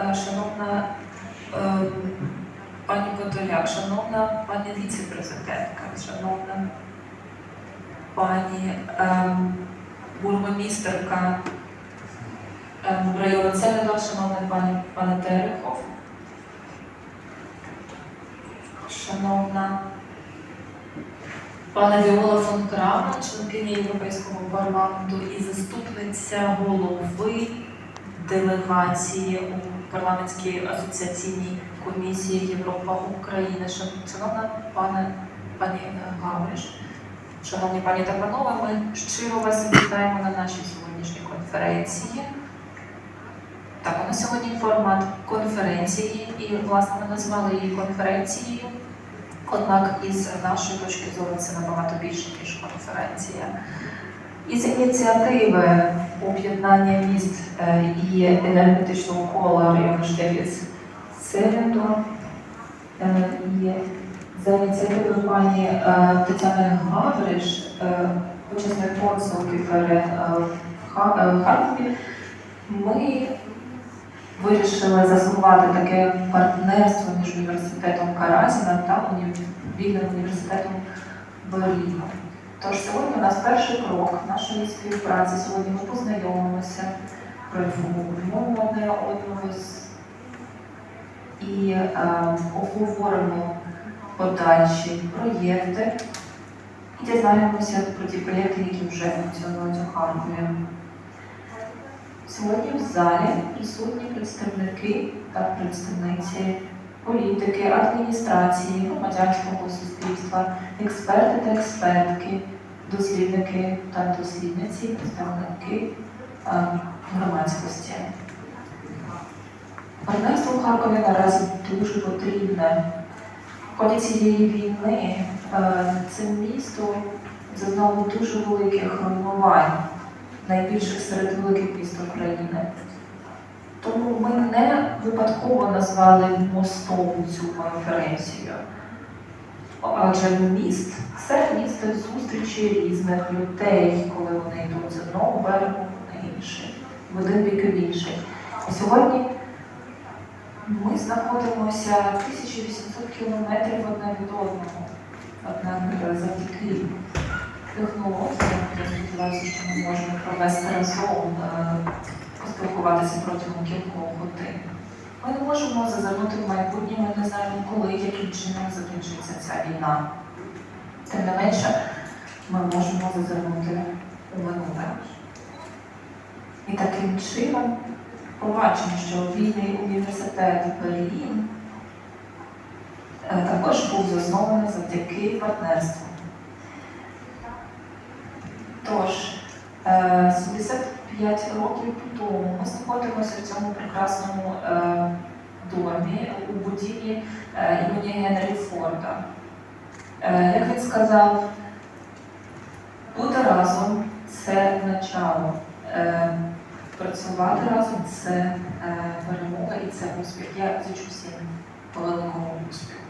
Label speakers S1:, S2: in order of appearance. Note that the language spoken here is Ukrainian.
S1: Е, Шановна е, пані Подоляк, шановна пані віце-президентка, шановна пані е, бургомістерка е, району Селідор, шановна пані пане Терехов, шановна пане Віола фон Крамон, членкиня Європейського парламенту і заступниця голови делегації у парламентській асоціаційній комісії Європа України. Шановна пане пані Гавриш, шановні пані та панове, ми щиро вас вітаємо на нашій сьогоднішній конференції. Так, у нас сьогодні формат конференції, і власне ми назвали її конференцією. Однак із нашої точки зору це набагато більше, ніж конференція. Із ініціативи об'єднання міст е, і енергетичного кола району Штевіц Селендор е, і за ініціативою пані е, Тетяни Гавриш, е, почесної консулки е, е, в Харкові, ми вирішили заснувати таке партнерство між університетом Каразіна та вільним університетом Берліна. Тож сьогодні у нас перший крок нашої співпраці. Сьогодні ми познайомимося, проінформуємо одне одного і е, обговоримо подальші проєкти і дізнаємося про ті проєкти, які вже функціонують у Харкові. Сьогодні в залі присутні представники та представниці політики, адміністрації, громадянського суспільства, експерти та експертки, дослідники та дослідниці, представники е, громадськості. Партнерство в Харкові наразі дуже потрібне. В ході цієї війни е, це місто зазнало дуже великих руйнувань, найбільших серед великих міст України. Тому ми не випадково назвали мостом цю конференцію. Адже міст це місце зустрічі різних людей, коли вони йдуть з одного берегу на інший, в один бік і в інший. Сьогодні ми знаходимося 1800 кілометрів одне від одного. Однак е, завдяки технологіям, я сподіваюся, що ми можемо провести разом, відбуватися протягом кількох годин. Ми не можемо зазирнути в майбутнє, ми не знаємо, коли, яким чином закінчиться ця війна. Тим не менше, ми можемо зазирнути у минуле. І таким чином побачимо, що вільний університет Берлін е, також був заснований завдяки партнерству. Тож, е, П'ять років тому ми знаходимося в цьому прекрасному е, домі у будівлі е, імені Генрі Форда. Е, як він сказав, бути разом це начало. Е, працювати разом це е, перемога і це успіх. Я зичу всім великого успіху.